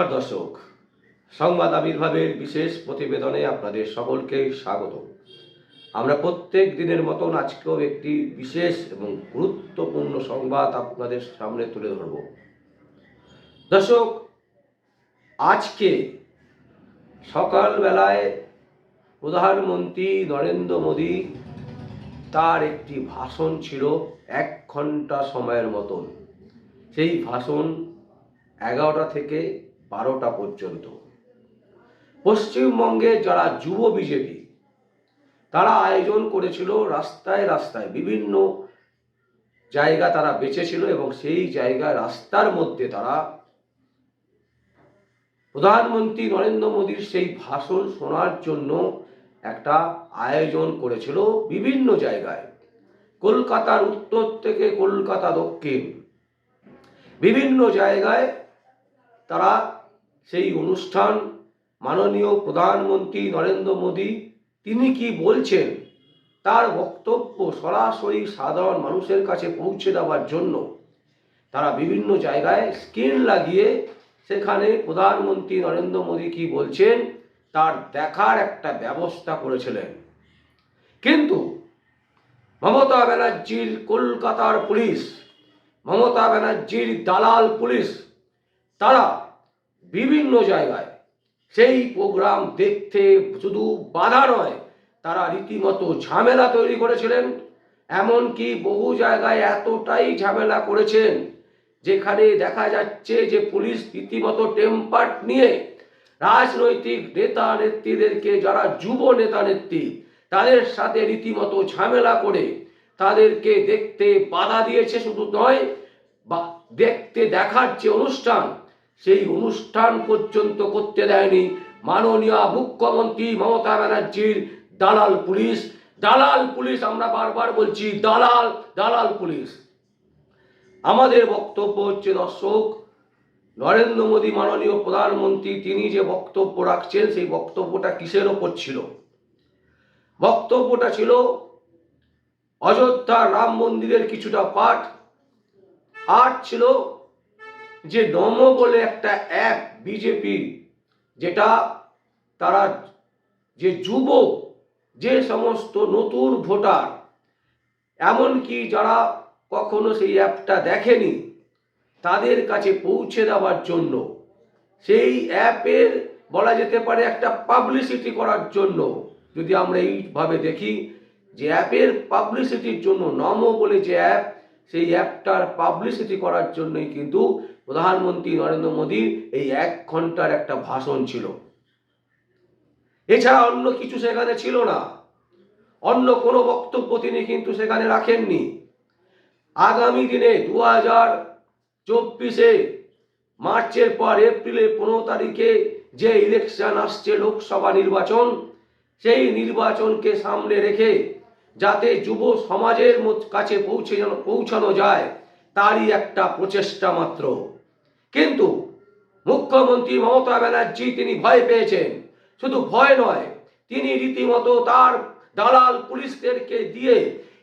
নমস্কার দর্শক। সংবাদ আবির্ভাবের বিশেষ প্রতিবেদনে আপনাদের সকলকে স্বাগত। আমরা প্রত্যেক দিনের মতন আজকেও একটি বিশেষ এবং গুরুত্বপূর্ণ সংবাদ আপনাদের সামনে তুলে ধরব। দর্শক, আজকে সকালবেলায় প্রধানমন্ত্রী নরেন্দ্র মোদী তার একটি ভাষণ ছিল এক ঘণ্টা সময়ের মতন। সেই ভাষণ এগারোটা থেকে বারোটা পর্যন্ত। পশ্চিমবঙ্গে যারা যুব বিজেপি, তারা আয়োজন করেছিল রাস্তায় রাস্তায় বিভিন্ন জায়গা তারা বেঁচেছিল এবং সেই জায়গায় রাস্তার মধ্যে তারা প্রধানমন্ত্রী নরেন্দ্র মোদীর সেই ভাষণ শোনার জন্য একটা আয়োজন করেছিল বিভিন্ন জায়গায়। কলকাতার উত্তর থেকে কলকাতা দক্ষিণ। বিভিন্ন জায়গায় তারা সেই অনুষ্ঠান মাননীয় প্রধানমন্ত্রী নরেন্দ্র মোদী, তিনি কি বলছেন? তার বক্তব্য সরাসরি সাধারণ মানুষের কাছে পৌঁছে দেওয়ার জন্য। তারা বিভিন্ন জায়গায় স্ক্রিন লাগিয়ে সেখানে প্রধানমন্ত্রী নরেন্দ্র মোদী কি বলছেন, তার দেখার একটা ব্যবস্থা করেছিলেন। কিন্তু মমতা ব্যানার্জির কলকাতার পুলিশ, মমতা ব্যানার্জির দালাল পুলিশ, তারা বিভিন্ন জায়গায়। সেই প্রোগ্রাম দেখতে শুধু বাধা নয়, তারা রীতিমতো ঝামেলা তৈরি করেছিলেন, এমনকি বহু জায়গায় এতটাই ঝামেলা করেছেন, যেখানে দেখা যাচ্ছে যে পুলিশ রীতিমতো টেম্পার্ট নিয়ে রাজনৈতিক নেতা নেত্রীদেরকে, যারা যুব নেতা নেত্রী, তাদের সাথে রীতিমতো ঝামেলা করে তাদেরকে দেখতে বাধা দিয়েছে শুধু নয়, বা দেখতে দেখার যে অনুষ্ঠান সেই অনুষ্ঠান পর্যন্ত করতে দেয়নি। মাননীয় মুখ্যমন্ত্রী মমতা ব্যানার্জির দালাল পুলিশ। দালাল পুলিশ, আমরা বারবার বলছি, দালাল দালাল পুলিশ। আমাদের বক্তব্য হচ্ছে, দর্শক, নরেন্দ্র মোদী মাননীয় প্রধানমন্ত্রী, তিনি যে বক্তব্য রাখছেন, সেই বক্তব্যটা কিসের ওপর ছিল? বক্তব্যটা ছিল, অযোধ্যা রাম মন্দিরের কিছুটা পাঠ। আর ছিল যে নমো বলে একটা অ্যাপ বিজেপি, যেটা তারা যে যুব যে সমস্ত নতুন ভোটার, এমনকি যারা কখনো সেই অ্যাপটা দেখেনি, তাদের কাছে পৌঁছে দেওয়ার জন্য, সেই অ্যাপের বলা যেতে পারে একটা পাবলিসিটি করার জন্য, যদি আমরা এইভাবে দেখি, যে অ্যাপের পাবলিসিটির জন্য নমো বলে যে অ্যাপ, সেই অ্যাপটার পাবলিসিটি করার জন্যই কিন্তু প্রধানমন্ত্রী নরেন্দ্র মোদীর এই এক ঘণ্টার একটা ভাষণ ছিল। এছাড়া অন্য কিছু সেখানে ছিল না। অন্য কোনো বক্তব্য তিনি কিন্তু সেখানে রাখেননি। আগামী দিনে দু হাজার চব্বিশে মার্চের পর এপ্রিলের পনেরো তারিখে যে ইলেকশন আসছে লোকসভা নির্বাচন, সেই নির্বাচনকে সামনে রেখে যাতে যুব সমাজের কাছে পৌঁছে পৌঁছানো যায়, তারই একটা প্রচেষ্টা মাত্র। কিন্তু মুখ্যমন্ত্রী মমতা ব্যানার্জি তিনি ভয় পেয়েছেন। শুধু ভয় নয়, তিনি রীতিমতো তার দালাল পুলিশদেরকে দিয়ে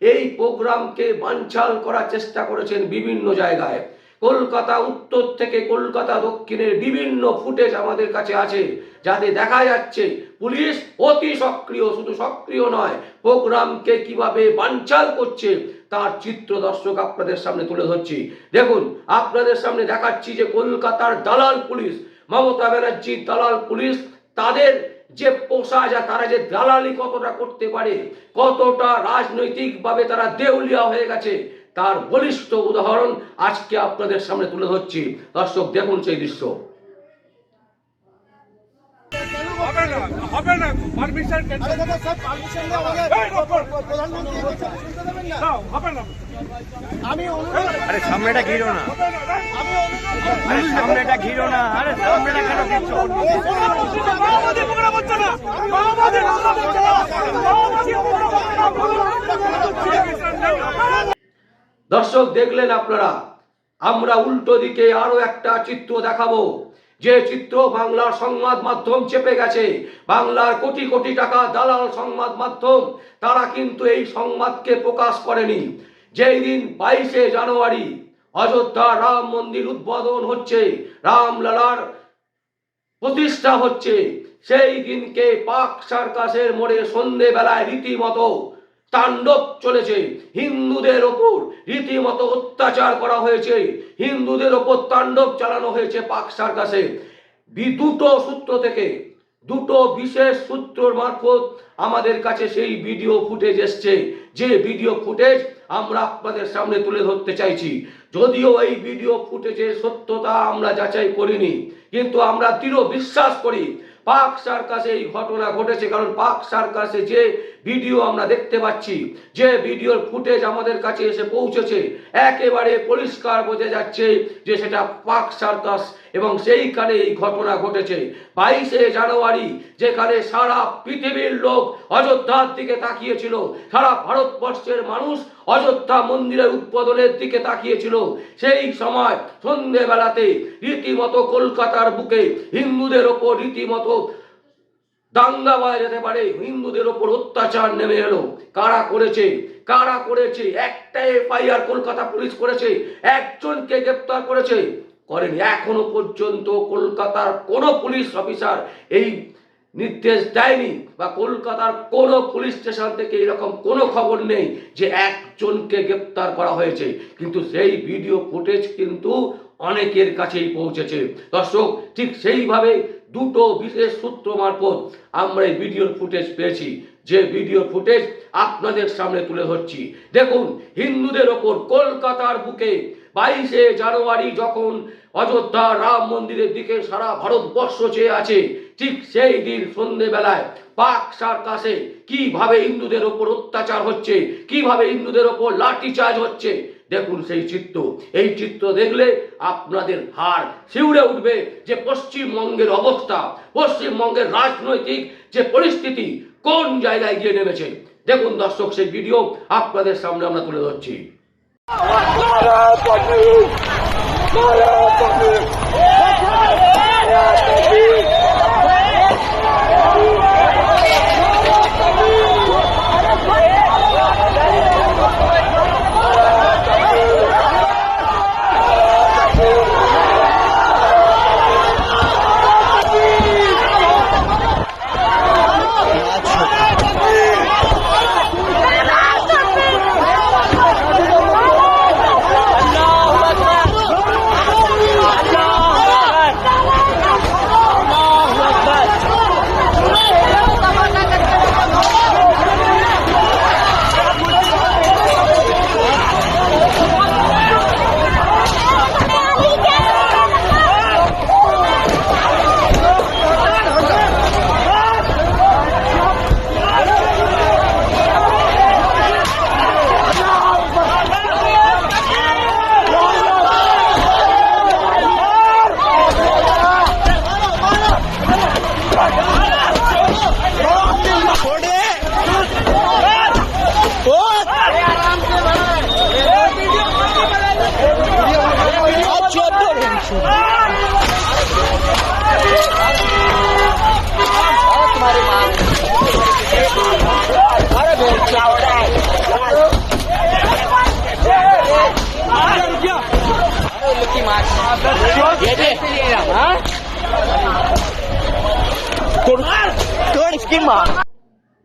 এই প্রোগ্রামকে বানচাল করার চেষ্টা করেছেন বিভিন্ন জায়গায়। কলকাতা উত্তর থেকে কলকাতা দক্ষিণের বিভিন্ন ফুটেজ আমাদের কাছে আছে, যাতে দেখা যাচ্ছে পুলিশ অতি সক্রিয়, শুধু সক্রিয় নয়, প্রোগ্রামকে কীভাবে বানচাল করছে, তার চিত্র দর্শক আপনাদের সামনে তুলে ধরছি। দেখুন, আপনাদের সামনে দেখাচ্ছি যে কলকাতার দালাল পুলিশ, মমতা ব্যানার্জির দালাল পুলিশ, তাদের যে পোষা যা তারা যে দালালি কতটা করতে পারে, কতটা রাজনৈতিকভাবে তারা দেউলিয়া হয়ে গেছে তার বলিষ্ঠ উদাহরণ আজকে আপনাদের সামনে তুলে ধরছি। দর্শক দেখুন সেই দৃশ্য। হবে না হবে না পারমিশন আরে দাদা স্যার পারমিশন নিয়ে আমাদের প্রধানমন্ত্রী বলছে শুনতে দেবেন না? হবে না। আমি আরে সামনেটা ঘিরো না। আমি আরে সামনেটা ঘিরো না। আরে সামনেটা কেন ঘিরছো? মাওবাদী প্রোগ্রাম হচ্ছে না মাওবাদী প্রোগ্রাম হচ্ছে না মাওবাদী প্রোগ্রাম হচ্ছে না দর্শক দেখলেন আপনারা, আমরা উল্টো দিকে আরও একটা চিত্র দেখাবো। যে চিত্র বাংলার সংবাদ মাধ্যম চেপে গেছে, বাংলার কোটি কোটি টাকা দালাল সংবাদ মাধ্যম, তারা কিন্তু এই সংবাদকে প্রকাশ করেনি। যেই দিন বাইশে জানুয়ারি অযোধ্যা রাম মন্দির উদ্বোধন হচ্ছে রামলালার প্রতিষ্ঠা হচ্ছে, সেই দিনকে পাক সার্কাসের মোড়ে সন্ধেবেলায় রীতিমতো তাণ্ডব চলেছে। হিন্দুদের ওপর রীতিমতো অত্যাচার করা হয়েছে। হিন্দুদের ওপর তাণ্ডব চালানো হয়েছে পাক সার্কাসে। দুটো সূত্র থেকে, দুটো বিশেষ সূত্রর মারফত আমাদের কাছে সেই ভিডিও ফুটেজ এসছে। যে ভিডিও ফুটেজ আমরা আপনাদের সামনে তুলে ধরতে চাইছি। যদিও এই ভিডিও ফুটেজের সত্যতা আমরা যাচাই করিনি, কিন্তু আমরা দৃঢ় বিশ্বাস করি পাক সার্কাসে এই ঘটনা ঘটেছে। কারণ পাক সার্কাসে যে ভিডিও আমরা দেখতে পাচ্ছি যে ভিডিওর ফুটেজ আমাদের কাছে এসে পৌঁছেছে। একেবারে পরিষ্কার বোঝা যাচ্ছে যে সেটা পাক সার্কাস এবং সেইখানে এই ঘটনা ঘটেছে। বাইশে জানুয়ারি যেখানে সারা পৃথিবীর লোক অযোধ্যার দিকে তাকিয়েছিল, সারা ভারতবর্ষের মানুষ অযোধ্যা মন্দিরের উদ্বোধনের দিকে তাকিয়েছিল। সেই সময় সন্ধেবেলাতে রীতিমতো কলকাতার বুকে হিন্দুদের ওপর রীতিমতো দাঙ্গা পাওয়া যেতে পারে, হিন্দুদের ওপর অত্যাচার নেমে এলো। কারা করেছে? কারা করেছে? একটা এফআইআর কলকাতা পুলিশ করেছে। একজনকে গ্রেপ্তার করেছে। করেনি। এখনও পর্যন্ত কলকাতার কোনো পুলিশ অফিসার এই নির্দেশ দেয়নি বা কলকাতার কোনো পুলিশ স্টেশন থেকে এরকম কোনো খবর নেই যে একজনকে গ্রেপ্তার করা হয়েছে। কিন্তু সেই ভিডিও ফুটেজ কিন্তু অনেকের কাছেই পৌঁছেছে। দর্শক, ঠিক সেইভাবে দুটো বিশেষ সূত্র মারফত আমরা এই ভিডিওর ফুটেজ পেয়েছি। যে ভিডিও ফুটেজ আপনাদের সামনে তুলে ধরছি। দেখুন, হিন্দুদের ওপর কলকাতার বুকে বাইশে জানুয়ারি যখন অযোধ্যা রাম মন্দিরের দিকে সারা ভারতবর্ষ চেয়ে আছে, ঠিক সেই দিন সন্ধেবেলায় পাক সার্কাসে কীভাবে হিন্দুদের ওপর অত্যাচার হচ্ছে, কীভাবে হিন্দুদের ওপর লাঠিচার্জ হচ্ছে দেখুন সেই চিত্র এই চিত্র দেখলে আপনাদের হাড় শিউরে উঠবে যে পশ্চিমবঙ্গের অবস্থা, পশ্চিমবঙ্গের রাজনৈতিক যে পরিস্থিতি, কোন জায়গায় গিয়ে নেমেছে। দেখুন দর্শক, সেই ভিডিও আপনাদের সামনে আমরা তুলে ধরছি।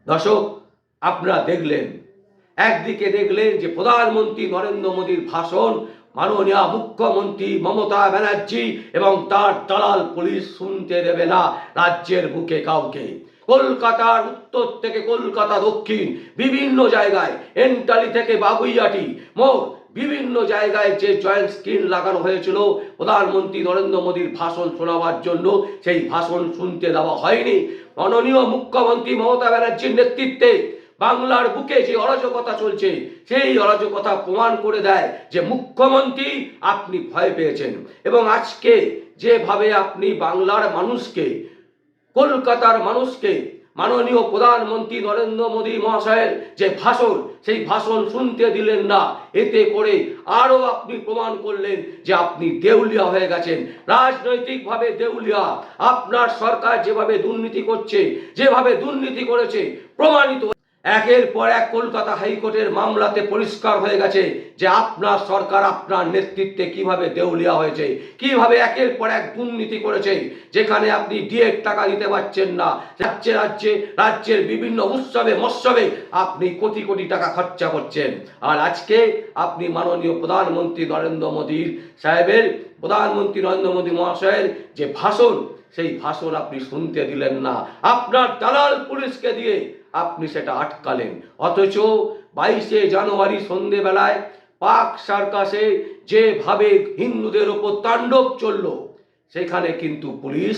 দর্শক, আপনারা দেখলেন, একদিকে দেখলেন যে প্রধানমন্ত্রী নরেন্দ্র মোদীর ভাষণ, মাননীয় মুখ্যমন্ত্রী মমতা ব্যানার্জি এবং তার দালাল পুলিশ শুনতে দেবে না রাজ্যের বুকে কাউকে। কলকাতার উত্তর থেকে কলকাতা দক্ষিণ, বিভিন্ন জায়গায়, এন্টালি থেকে বাগুইয়াটি মোড় বিভিন্ন জায়গায় যে জয়েন্ট স্ক্রিন লাগানো হয়েছিল, প্রধানমন্ত্রী নরেন্দ্র মোদীর ভাষণ শোনাবার জন্য, সেই ভাষণ শুনতে দেওয়া হয়নি। মাননীয় মুখ্যমন্ত্রী মমতা ব্যানার্জির নেতৃত্বে বাংলার বুকে যে অরাজকতা চলছে, সেই অরাজকতা প্রমাণ করে দেয় যে মুখ্যমন্ত্রী আপনি ভয় পেয়েছেন। এবং আজকে যেভাবে আপনি বাংলার মানুষকে, কলকাতার মানুষকে মাননীয় প্রধানমন্ত্রী নরেন্দ্র মোদী মহাশয়ের যে ভাষণ, সেই ভাষণ শুনতে দিলেন না। এতে করে আরও আপনি প্রমাণ করলেন যে আপনি দেউলিয়া হয়ে গেছেন। রাজনৈতিকভাবে দেউলিয়া। আপনার সরকার যেভাবে দুর্নীতি করছে, যেভাবে দুর্নীতি করেছে, প্রমাণিত একের পর এক কলকাতা হাইকোর্টের মামলাতে পরিষ্কার হয়ে গেছে যে আপনার সরকার আপনার নেতৃত্বে কীভাবে দেউলিয়া হয়েছে, কীভাবে একের পর এক দুর্নীতি করেছে, যেখানে আপনি ডিএর টাকা দিতে পারছেন না, রাজ্যে রাজ্যে, রাজ্যের বিভিন্ন উৎসবে, মৎসবে আপনি কোটি কোটি টাকা খরচা করছেন। আর আজকে আপনি মাননীয় প্রধানমন্ত্রী নরেন্দ্র মোদীর সাহেবের, প্রধানমন্ত্রী নরেন্দ্র মোদী মহাশয়ের যে ভাষণ, সেই ভাষণ আপনি শুনতে দিলেন না। আপনার দালাল পুলিশকে দিয়ে আপনি সেটা আটকালেন। অথচ বাইশে জানুয়ারি সন্ধেবেলায় পাক সার্কাসে যেভাবে হিন্দুদের ওপর তাণ্ডব চলল, সেখানে কিন্তু পুলিশ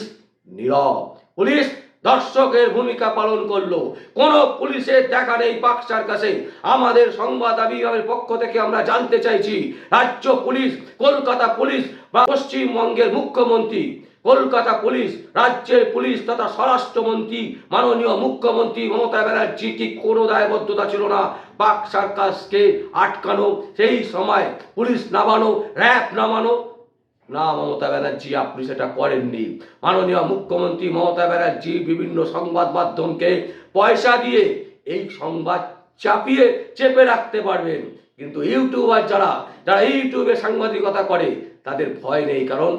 নীরব। পুলিশ দর্শকের ভূমিকা পালন করল। কোন পুলিশের দেখা নেই পাক সার্কাসে। আমাদের সংবাদ বিভাগের পক্ষ থেকে আমরা জানতে চাইছি, রাজ্য পুলিশ, কলকাতা পুলিশ বা পশ্চিমবঙ্গের মুখ্যমন্ত্রী কলকাতা পুলিশ, রাজ্যের পুলিশ তথা স্বরাষ্ট্রমন্ত্রী, মাননীয় মুখ্যমন্ত্রী মমতা ব্যানার্জি কি কোনো দায়বদ্ধতা ছিল না? পাক সার্কাসকে আটকানো, সেই সময় পুলিশ নামানো, র্যাব নামানো? না, মমতা ব্যানার্জি, আপনি সেটা করেননি। মাননীয় মুখ্যমন্ত্রী মমতা ব্যানার্জি বিভিন্ন সংবাদ মাধ্যমকে পয়সা দিয়ে এই সংবাদ চাপিয়ে চেপে রাখতে পারবেন। কিন্তু ইউটিউবার যারা যারা ইউটিউবে সাংবাদিকতা করে, তাদের ভয় নেই। কারণ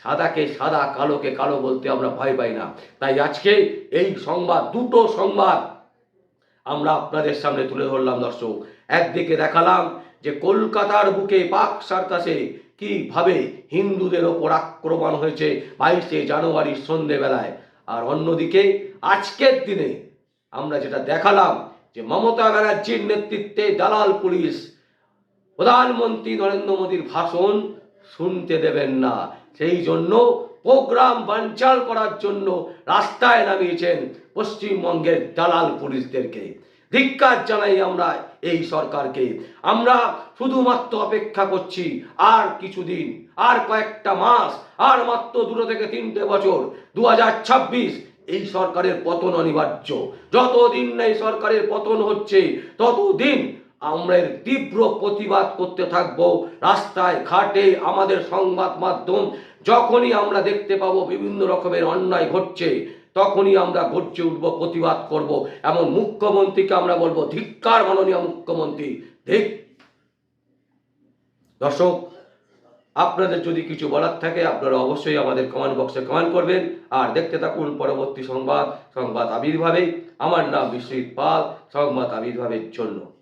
সাদাকে সাদা, কালোকে কালো বলতে আমরা ভয় পাই না। তাই আজকে এই সংবাদ, দুটো সংবাদ আমরা আপনাদের সামনে তুলে ধরলাম, দর্শক। একদিকে দেখালাম যে কলকাতার বুকে পাক সার্কাসে কীভাবে হিন্দুদের ওপর আক্রমণ হয়েছে বাইশে জানুয়ারির সন্ধেবেলায়। আর অন্যদিকে আজকের দিনে আমরা যেটা দেখালাম যে মমতা ব্যানার্জির নেতৃত্বে দালাল পুলিশ, প্রধানমন্ত্রী নরেন্দ্র মোদীর ভাষণ শুনতে দেবেন না। সেই জন্য প্রোগ্রাম বানচাল করার জন্য রাস্তায় নামিয়েছেন পশ্চিমবঙ্গের দালাল পুলিশদেরকে। ধিক্কার জানাই আমরা এই সরকারকে। আমরা শুধুমাত্র অপেক্ষা করছি আর কিছুদিন, আর কয়েকটা মাস, আর মাত্র দুটো থেকে তিনটে বছর দু হাজার ছাব্বিশ এই সরকারের পতন অনিবার্য। যতদিন না এই সরকারের পতন হচ্ছে, ততদিন আমরা তীব্র প্রতিবাদ করতে থাকব। রাস্তায়, ঘাটে আমাদের সংবাদ মাধ্যম যখনই আমরা দেখতে পাবো বিভিন্ন রকমের অন্যায় ঘটছে, তখনই আমরা গর্জে উঠব, প্রতিবাদ করব। এমন মুখ্যমন্ত্রীকে আমরা বলব, ধিক্কার মাননীয় মুখ্যমন্ত্রী, ধিক। দর্শক, আপনাদের যদি কিছু বলার থাকে, আপনারা অবশ্যই আমাদের কমেন্ট বক্সে কমেন্ট করবেন। আর দেখতে থাকুন পরবর্তী সংবাদ সংবাদ আবির্ভাবে। আমার নাম বিশ্বজিৎ পাল, সংবাদ আবির্ভাবের জন্য।